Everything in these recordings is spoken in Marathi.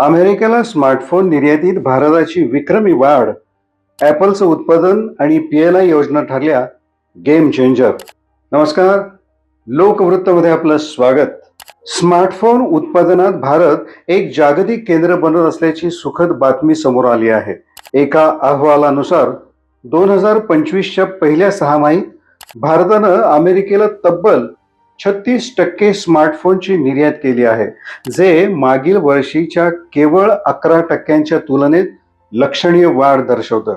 अमेरिकेला स्मार्टफोन निर्यातीत भारताची विक्रमी वाढ ॲपलचं उत्पादन आणि पी एल आय योजना ठरल्या गेम चेंजर. नमस्कार लोकवृत्तमध्ये आपलं स्वागत. स्मार्टफोन उत्पादनात भारत एक जागतिक केंद्र बनत असल्याची सुखद बातमी समोर आली आहे. एका अहवालानुसार दोन हजार पंचवीसच्या पहिल्या सहामाहीत भारतानं अमेरिकेला तब्बल छत्तीस टक्के स्मार्टफोनची निर्यात केली आहे जे मागील वर्षीच्या केवळ अकरा टक्क्यांच्या तुलनेत लक्षणीय वाढ दर्शवतं.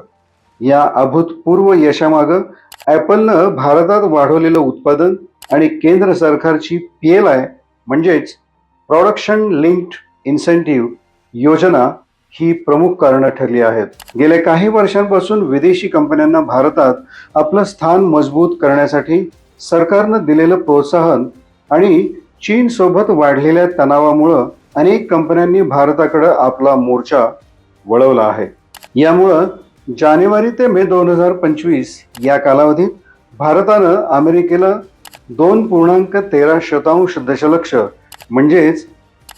या अभूतपूर्व यशामागं ॲपलनं भारतात वाढवलेलं उत्पादन आणि केंद्र सरकारची पी एल आय म्हणजेच प्रोडक्शन लिंक्ड इन्सेंटिव्ह योजना ही प्रमुख कारणं ठरली आहेत. गेल्या काही वर्षांपासून विदेशी कंपन्यांना भारतात आपलं स्थान मजबूत करण्यासाठी सरकारनं दिलेलं प्रोत्साहन आणि चीनसोबत वाढलेल्या तणावामुळं अनेक कंपन्यांनी भारताकडं आपला मोर्चा वळवला आहे. यामुळं जानेवारी ते मे दोन हजार पंचवीस या कालावधीत भारतानं अमेरिकेला दोन पूर्णांक तेरा शतांश दशलक्ष म्हणजेच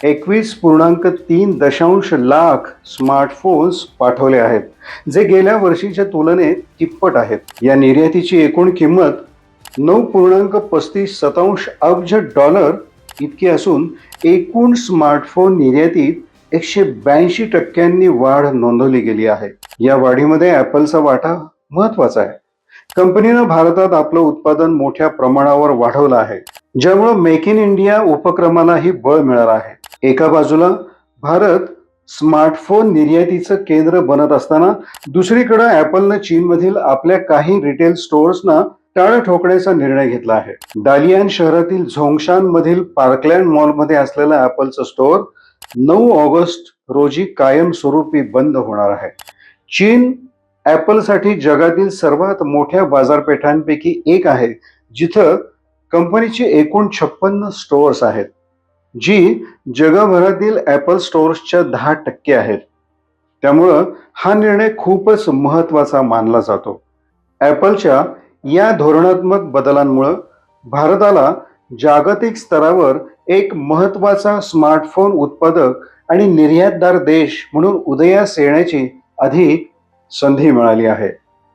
एकवीस पूर्णांक तीन दशांश लाख स्मार्टफोन्स पाठवले आहेत जे गेल्या वर्षीच्या तुलनेत तिप्पट आहेत. या निर्यातीची एकूण किंमत नऊ पूर्णांक पस्तीस शतांश अब्ज डॉलर इतकी असून एकूण स्मार्टफोन निर्यातीत एकशे ब्याऐंशी टक्क्यांनी वाढ नोंदवली गेली आहे. या वाढीमध्ये ॲपलचा वाटा महत्त्वाचा आहे. कंपनीनं भारतात आपलं उत्पादन मोठ्या प्रमाणावर वाढवलं आहे ज्यामुळं मेक इन इंडिया उपक्रमालाही बळ मिळालं आहे. एका बाजूला भारत स्मार्टफोन निर्यातीचं केंद्र बनत असताना दुसरीकडे ॲपलनं चीनमधील आपल्या काही रिटेल स्टोअर्सना टाळं ठोकण्याचा निर्णय घेतला आहे. डालियान शहरातील झोंगशान मधील पार्कलँड मॉलमध्ये असलेला ऍपलचं स्टोअर नऊ ऑगस्ट रोजी कायमस्वरूपी बंद होणार आहे. चीन ॲपलसाठी जगातील सर्वात मोठ्या बाजारपेठांपैकी एक आहे जिथं कंपनीची एकूण छप्पन्न स्टोअर्स आहेत जी जगभरातील ॲपल स्टोअर्सच्या दहा टक्के आहेत. त्यामुळं हा निर्णय खूपच महत्त्वाचा मानला जातो. ॲपलच्या या धोरणात्मक बदलांमुळं भारताला जागतिक स्तरावर एक महत्त्वाचा स्मार्टफोन उत्पादक आणि निर्यातदार देश म्हणून उदयास येण्याची अधिक संधी मिळाली आहे.